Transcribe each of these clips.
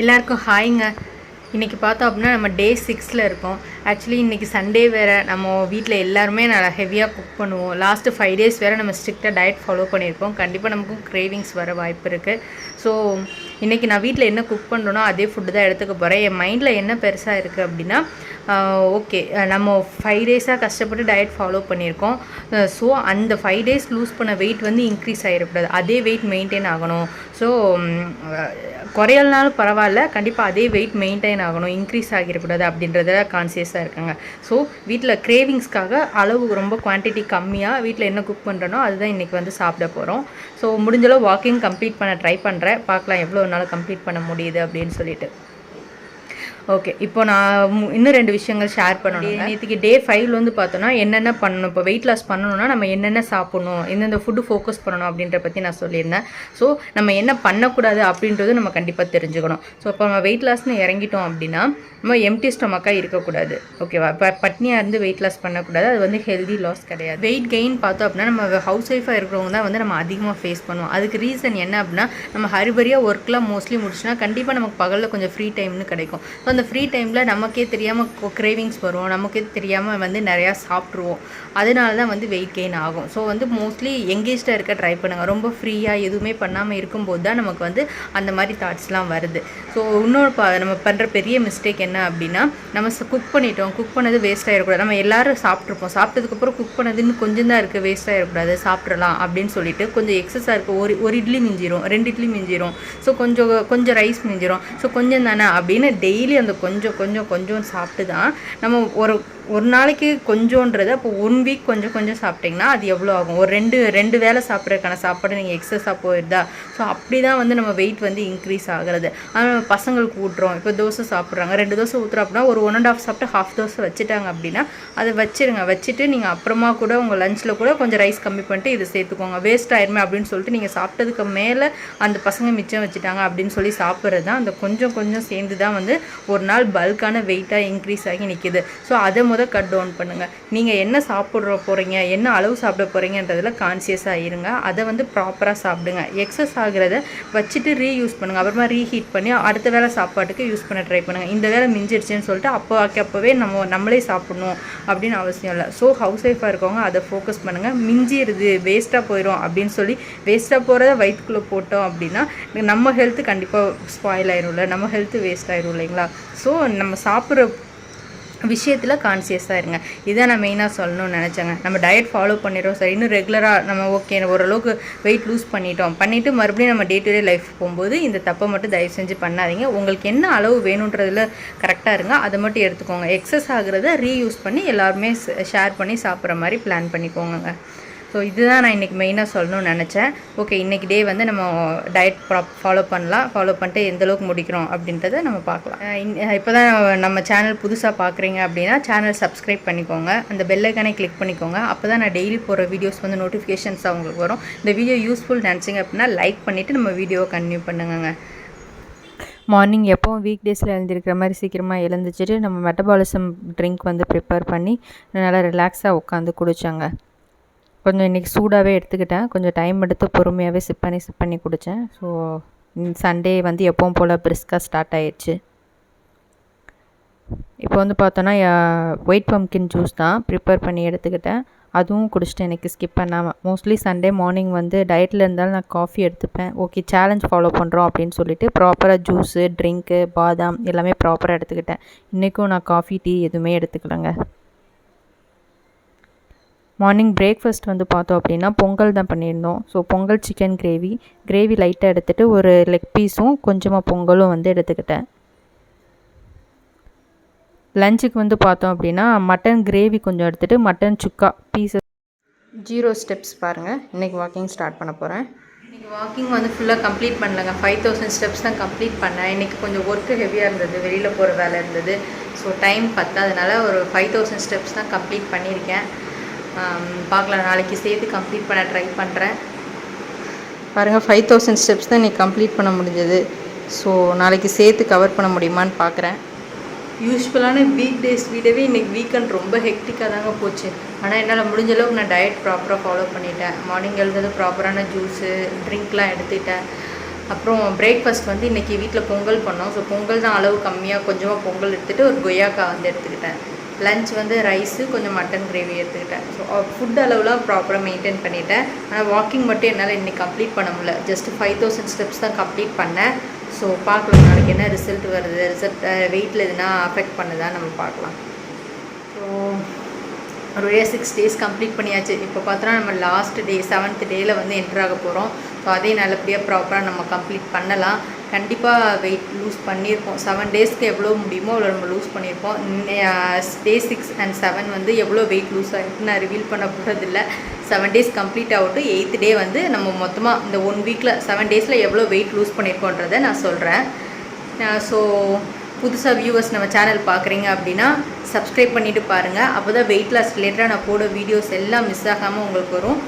எல்லாருக்கும் ஹாய்ங்க. இன்றைக்கி பார்த்தோம் அப்படின்னா நம்ம டே சிக்ஸில் இருக்கோம். ஆக்சுவலி இன்றைக்கி சண்டே வேறு. நம்ம வீட்டில் எல்லாருமே நல்லா ஹெவியாக குக் பண்ணுவோம். லாஸ்ட்டு ஃபைவ் டேஸ் வேறு நம்ம ஸ்ட்ரிக்டாக டயட் ஃபாலோ பண்ணியிருக்கோம் கண்டிப்பாக நமக்கும் கிரேவிங்ஸ் வர வாய்ப்பு இருக்குது ஸோ இன்றைக்கி நான் வீட்டில் என்ன குக் பண்ணுறேனோ அதே ஃபுட்டு தான் எடுத்துக்க போகிறேன் என் மைண்டில் என்ன பெருசாக இருக்குது அப்படின்னா ஓகே நம்ம ஃபைவ் டேஸாக கஷ்டப்பட்டு டயட் ஃபாலோ பண்ணியிருக்கோம். ஸோ அந்த ஃபைவ் டேஸ் லூஸ் பண்ண வெயிட் வந்து இன்க்ரீஸ் ஆகிடக்கூடாது அதே வெயிட் மெயின்டைன் ஆகணும். ஸோ குறையலனாலும் பரவாயில்ல. கண்டிப்பாக அதே வெயிட் மெயின்டைன் ஆகணும். இன்க்ரீஸ் ஆகிடக்கூடாது அப்படின்றத கான்சியஸாக இருக்காங்க. ஸோ வீட்டில் கிரேவிங்ஸ்க்காக அளவு ரொம்ப குவான்டிட்டி கம்மியாக வீட்டில் என்ன குக் பண்ணுறனோ அதுதான் இன்றைக்கி வந்து சாப்பிட போகிறோம் ஸோ முடிஞ்சளவு வாக்கிங் கம்ப்ளீட் பண்ண ட்ரை பண்ணுறேன் பார்க்கலாம் எவ்வளோ நாள் கம்ப்ளீட் பண்ண முடியுது அப்படின்னு சொல்லிட்டு. ஓகே இப்போ நான் இன்னும் ரெண்டு விஷயங்கள் ஷேர் பண்ணணும் நேற்றுக்கு டே ஃபைவ்ல வந்து பார்த்தோன்னா என்னென்ன பண்ணணும்? இப்போ வெயிட் லாஸ் பண்ணணும்னா நம்ம என்னென்ன சாப்பிடணும்? எந்தெந்த ஃபுட்டு ஃபோக்கஸ் பண்ணணும் அப்படின்ற பற்றி நான் சொல்லியிருந்தேன். ஸோ நம்ம என்ன பண்ணக்கூடாது அப்படின்றது நம்ம கண்டிப்பாக தெரிஞ்சுக்கணும். ஸோ இப்போ நம்ம வெயிட் லாஸ்னு இறங்கிட்டோம் அப்படின்னா நம்ம எம்டி ஸ்டொமக்காக இருக்கக்கூடாது. ஓகேவா இப்போ பட்னியாக இருந்து வெயிட் லாஸ் பண்ணக்கூடாது. அது வந்து ஹெல்தி லாஸ் கிடையாது. வெயிட் கெயின் பார்த்தோம் அப்படின்னா நம்ம ஹவுஸ் ஒய்ஃபாக இருக்கிறவங்க தான் வந்து நம்ம அதிகமாக ஃபேஸ் பண்ணுவோம். அதுக்கு ரீசன் என்ன அப்படின்னா நம்ம ஹரிபரியாக ஒர்க்லாம் மோஸ்ட்லி முடிச்சுனா கண்டிப்பாக நமக்கு பகலில் கொஞ்சம் ஃப்ரீ டைம்னு கிடைக்கும். ஸோ அந்த ஃப்ரீ டைமில் நமக்கே தெரியாமல் கிரேவிங்ஸ் வரும். நமக்கே தெரியாமல் வந்து நிறையா சாப்பிட்ருவோம் அதனால தான் வந்து வெயிட் கெயின் ஆகும். ஸோ வந்து மோஸ்ட்லி எங்கேஜ்டாக இருக்க ட்ரை பண்ணுங்கள் ரொம்ப ஃப்ரீயாக எதுவுமே பண்ணாமல் இருக்கும்போது தான் நமக்கு வந்து அந்த மாதிரி தாட்ஸ்லாம் வருது. ஸோ இன்னொரு ப நம்ம பண்ணுற பெரிய மிஸ்டேக் என்ன அப்படின்னா நம்ம குக் பண்ணிட்டோம். குக் பண்ணது வேஸ்ட் ஆகிடக்கூடாது நம்ம எல்லோரும் சாப்பிட்ருப்போம் சாப்பிட்டதுக்கப்புறம் குக் பண்ணதுன்னு கொஞ்சம் தான் இருக்குது வேஸ்ட் ஆகிடக்கூடாது சாப்பிட்றலாம் அப்படின்னு சொல்லிட்டு கொஞ்சம் எக்ஸஸாக இருக்குது ஒரு ஒரு இட்லி மிஞ்சிரும். ரெண்டு இட்லி மிஞ்சிரும். ஸோ கொஞ்சம் கொஞ்சம் ரைஸ் மிஞ்சிரும். ஸோ கொஞ்சம் தானே அப்படின்னு டெய்லி அந்த கொஞ்சம் கொஞ்சம் கொஞ்சம் சாப்பிட்டு தான் நம்ம ஒரு ஒரு நாளைக்கு கொஞ்சோன்றது அப்போ ஒன் வீக் கொஞ்சம் கொஞ்சம் சாப்பிட்டிங்கன்னா அது எவ்வளோ ஆகும்? ஒரு ரெண்டு ரெண்டு வேளை சாப்பிட்றதுக்கான சாப்பாடு நீங்கள் எக்ஸஸாக போயிடுதா ஸோ அப்படி தான் வந்து நம்ம வெயிட் வந்து இன்க்ரீஸ் ஆகிறது. ஆனால் நம்ம பசங்களுக்கு ஊட்டுறோம். இப்போ தோசை சாப்பிட்றாங்க. ரெண்டு தோசை ஊற்றுறோம் அப்படின்னா ஒரு ஒன் அண்ட் ஆஃப் சாப்பிட்டு ஹாஃப் தோசை வச்சுட்டாங்க அப்படின்னா அதை வச்சிருங்க. வச்சுட்டு நீங்கள் அப்புறமா கூட உங்கள் லஞ்சில் கூட கொஞ்சம் ரைஸ் கம்மி பண்ணிட்டு இது சேர்த்துக்கோங்க. வேஸ்ட் ஆயிருமே அப்படின்னு சொல்லிட்டு நீங்கள் சாப்பிட்டதுக்கு மேலே அந்த பசங்க மிச்சம் வச்சுட்டாங்க அப்படின்னு சொல்லி சாப்பிட்றது தான் அந்த கொஞ்சம் கொஞ்சம் சேர்ந்து தான் வந்து ஒரு நாள் பல்கான வெயிட்டாக இன்க்ரீஸ் ஆகி நிற்கிது ஸோ அதை முத கட் டவுன் பண்ணுங்கள் நீங்கள் என்ன சாப்பிட்ற போகிறீங்க என்ன அளவு சாப்பிட போகிறீங்கன்றதில் கான்சியஸாக இருங்க. அதை வந்து ப்ராப்பராக சாப்பிடுங்க. எக்ஸஸ் ஆகிறத வச்சுட்டு ரீயூஸ் பண்ணுங்கள் அப்புறமா ரீஹீட் பண்ணி அடுத்த வேளை சாப்பாட்டுக்கு யூஸ் பண்ண ட்ரை பண்ணுங்கள் இந்த வேளை மிஞ்சிடுச்சுன்னு சொல்லிட்டு அப்போ அப்போவே நம்ம நம்மளே சாப்பிடணும் அப்படின்னு அவசியம் இல்லை. ஸோ ஹவுஸ் ஒய்ஃபாக இருக்கவங்க அதை ஃபோக்கஸ் பண்ணுங்கள் மிஞ்சிடுது வேஸ்ட்டாக போயிடும் அப்படின்னு சொல்லி வேஸ்ட்டாக போகிறத வயிற்றுக்குள்ளே போட்டோம் அப்படின்னா நம்ம ஹெல்த்து கண்டிப்பாக ஸ்பாயில் ஆயிரும்ல நம்ம ஹெல்த்து வேஸ்ட் ஆயிரும் இல்லைங்களா? ஸோ நம்ம சாப்பிட்ற விஷயத்தில் கான்சியஸாக இருங்க. இதை நான் மெயினாக சொல்லணும்னு நினச்சேங்க. நம்ம டயட் ஃபாலோ பண்ணிடுறோம். சரி இன்னும் ரெகுலராக நம்ம ஓகே ஓரளவுக்கு வெயிட் லூஸ் பண்ணிட்டோம். பண்ணிவிட்டு மறுபடியும் நம்ம டே டு டே லைஃப் போகும்போது இந்த தப்பை மட்டும் தயவு செஞ்சு பண்ணாதீங்க. உங்களுக்கு என்ன அளவு வேணுன்றதில் கரெக்டாக இருங்க. அதை மட்டும் எடுத்துக்கோங்க. எக்ஸஸ் ஆகிறத ரீயூஸ் பண்ணி எல்லாருமே ஷேர் பண்ணி சாப்பிட்ற மாதிரி பிளான் பண்ணிக்கோங்க ஸோ இதுதான் நான் இன்றைக்கி மெயினாக சொல்லணும்னு நினச்சேன். ஓகே இன்றைக்கி டே வந்து நம்ம டயட் ஃபாலோ பண்ணலாம். ஃபாலோ பண்ணிட்டு எந்தளவுக்கு முடிக்கிறோம் அப்படின்றத நம்ம பார்க்கலாம். இப்போ தான் நம்ம சேனல் புதுசாக பார்க்குறீங்க அப்படின்னா சேனல் சப்ஸ்கிரைப் பண்ணிக்கோங்க. அந்த பெல்லைக்கானே கிளிக் பண்ணிக்கோங்க. அப்போ தான் நான் டெய்லி போகிற வீடியோஸ் வந்து நோட்டிஃபிகேஷன்ஸ் உங்களுக்கு வரும். இந்த வீடியோ யூஸ்ஃபுல் நினச்சிங்க அப்படின்னா லைக் பண்ணிவிட்டு நம்ம வீடியோவை கன்டினியூ பண்ணுங்கங்க. மார்னிங் எப்போவும் வீக் டேஸில் எழுந்திருக்கிற மாதிரி சீக்கிரமாக எழுந்துச்சிட்டு நம்ம மெட்டபாலிசம் ட்ரிங்க் வந்து ப்ரிப்பேர் பண்ணி நல்லா ரிலாக்ஸாக உட்காந்து குடித்தாங்க கொஞ்சம் இன்றைக்கி சூடாகவே எடுத்துக்கிட்டேன். கொஞ்சம் டைம் எடுத்து பொறுமையாகவே சிப் பண்ணி சிப் பண்ணி குடித்தேன் ஸோ சண்டே வந்து எப்பவும் போல் பிரிஸ்காக ஸ்டார்ட் ஆயிடுச்சு இப்போ வந்து பார்த்தோன்னா ஒயிட் பம்கின் ஜூஸ் தான் ப்ரிப்பேர் பண்ணி எடுத்துக்கிட்டேன். அதுவும் குடிச்சிட்டேன் எனக்கு ஸ்கிப் பண்ணாமல் மோஸ்ட்லி சண்டே மார்னிங் வந்து டயட்டில் இருந்தாலும் நான் காஃபி எடுத்துப்பேன். ஓகே சேலஞ்ச் ஃபாலோ பண்ணுறோம் அப்படின்னு சொல்லிட்டு ப்ராப்பராக ஜூஸு ட்ரிங்க்கு பாதாம் எல்லாமே ப்ராப்பராக எடுத்துக்கிட்டேன். இன்றைக்கும் நான் காஃபி டீ எதுவுமே எடுத்துக்கலங்க. மார்னிங் பிரேக்ஃபாஸ்ட் வந்து பார்த்தோம் அப்படின்னா பொங்கல் தான் பண்ணியிருந்தோம். So pongal chicken gravy gravy லைட்டாக எடுத்துகிட்டு ஒரு லெக் பீஸும் கொஞ்சமாக பொங்கலும் வந்து எடுத்துக்கிட்டேன். லஞ்சுக்கு வந்து பார்த்தோம் அப்படின்னா மட்டன் கிரேவி கொஞ்சம் எடுத்துகிட்டு mutton chukka pieces zero steps பாருங்கள் இன்றைக்கி வாக்கிங் ஸ்டார்ட் பண்ண போகிறேன் இன்றைக்கி வாக்கிங் வந்து ஃபுல்லாக கம்ப்ளீட் பண்ணலங்க. ஃபைவ் தௌசண்ட் ஸ்டெப்ஸ் தான் கம்ப்ளீட் பண்ணேன். இன்றைக்கி கொஞ்சம் ஒர்க்கு ஹெவியாக இருந்தது. வெளியில் போகிற வேலை இருந்தது. ஸோ டைம் பத்தாதனால ஒரு ஃபைவ் தௌசண்ட் ஸ்டெப்ஸ் தான் கம்ப்ளீட் பண்ணியிருக்கேன். பார்க்கலாம். நாளைக்கு சேர்த்து கம்ப்ளீட் பண்ண ட்ரை பண்ணுறேன் பாருங்கள் ஃபைவ் தௌசண்ட் ஸ்டெப்ஸ் தான் இன்றைக்கி கம்ப்ளீட் பண்ண முடிஞ்சது. ஸோ நாளைக்கு சேர்த்து கவர் பண்ண முடியுமான்னு பார்க்குறேன் யூஸ்வலான வீக் டேஸ் விடவே இன்றைக்கி வீக்கெண்ட் ரொம்ப ஹெக்டிக்காக தாங்க போச்சு. ஆனால் என்னால் முடிஞ்ச அளவுக்கு நான் டயட் ப்ராப்பராக ஃபாலோ பண்ணிட்டேன். மார்னிங் எழுந்தது ப்ராப்பரான ஜூஸு ட்ரிங்க்லாம் எடுத்துட்டேன். அப்புறம் பிரேக்ஃபாஸ்ட் வந்து இன்றைக்கி வீட்டில் பொங்கல் பண்ணோம். ஸோ பொங்கல் தான் அளவு கம்மியாக கொஞ்சமாக பொங்கல் எடுத்துகிட்டு ஒரு கொய்யாக்காய் வந்து எடுத்துக்கிட்டேன். லஞ்ச் வந்து ரைஸு கொஞ்சம் மட்டன் கிரேவி எடுத்துக்கிட்டேன். ஸோ ஃபுட் அளவுலாம் ப்ராப்பராக மெயின்டைன் பண்ணிட்டேன். ஆனால் வாக்கிங் மட்டும் என்னால் இன்றைக்கி கம்ப்ளீட் பண்ண முடியல. ஜஸ்ட் ஃபைவ் தௌசண்ட் ஸ்டெப்ஸ் தான் கம்ப்ளீட் பண்ணேன். ஸோ பார்க்கலாம் நாளைக்கு என்ன ரிசல்ட் வருது? ரிசல்ட் வெயிட்டில் எதுனா அஃபெக்ட் பண்ணுதா நம்ம பார்க்கலாம். ஸோ ஒரு வழியாக சிக்ஸ் டேஸ் கம்ப்ளீட் பண்ணியாச்சு. இப்போ பார்த்தோன்னா நம்ம லாஸ்ட் டே செவன்த் டேயில் வந்து என்டர் ஆக போகிறோம் ஸோ அதே நல்லபடியாக ப்ராப்பராக நம்ம கம்ப்ளீட் பண்ணலாம். கண்டிப்பாக வெயிட் லூஸ் பண்ணியிருப்போம். செவன் டேஸ்க்கு எவ்வளோ முடியுமோ அவ்வளோ நம்ம லூஸ் பண்ணியிருப்போம். டே சிக்ஸ் அண்ட் செவன் வந்து எவ்வளோ வெயிட் லூஸ் ஆகிருக்கு நான் ரிவீல் பண்ண போகிறதில்ல செவன் டேஸ் கம்ப்ளீட் ஆகட்டும். எயித் டே வந்து நம்ம மொத்தமாக இந்த ஒன் வீக்கில் செவன் டேஸில் எவ்வளோ வெயிட் லூஸ் பண்ணியிருக்கோன்றதை நான் சொல்கிறேன் ஸோ புதுசாக வியூவர்ஸ் நம்ம சேனல் பார்க்குறீங்க அப்படின்னா சப்ஸ்கிரைப் பண்ணிவிட்டு பாருங்கள் அப்போ தான் வெயிட் லாஸ் ரிலேட்டடாக நான் போட வீடியோஸ் எல்லாம் மிஸ் ஆகாமல் உங்களுக்கு வரும்.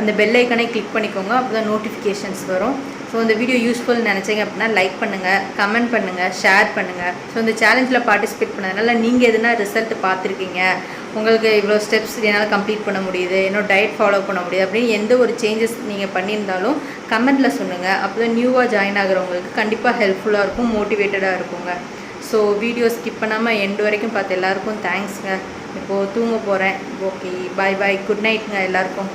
அந்த பெல் ஐக்கனை கிளிக் பண்ணிக்கோங்க. அப்போ தான் நோட்டிஃபிகேஷன்ஸ் வரும். ஸோ இந்த வீடியோ யூஸ்ஃபுல் நினச்சிங்க அப்படின்னா லைக் பண்ணுங்கள் கமெண்ட் பண்ணுங்கள் ஷேர் பண்ணுங்கள் ஸோ இந்த சேலஞ்சில் பார்ட்டிசிபேட் பண்ணதுனால நீங்கள் எதுனா ரிசல்ட் பார்த்துருக்கீங்க உங்களுக்கு இவ்வளோ ஸ்டெப்ஸ் என்னால் கம்ப்ளீட் பண்ண முடியுது என்னோட டயட் ஃபாலோ பண்ண முடியுது அப்படின்னு எந்த ஒரு சேஞ்சஸ் நீங்கள் பண்ணியிருந்தாலும் கமெண்ட்டில் சொல்லுங்கள் அப்போ தான் நியூவாக ஜாயின் ஆகுறவங்களுக்கு கண்டிப்பாக ஹெல்ப்ஃபுல்லாக இருக்கும் மோட்டிவேட்டடாக இருக்குங்க. ஸோ வீடியோ ஸ்கிப் பண்ணாமல் எண்டு வரைக்கும் பார்த்து எல்லாருக்கும் தேங்க்ஸ்ங்க இப்போது தூங்க போகிறேன் ஓகே பாய் பாய் குட் நைட்டுங்க எல்லாருக்கும்.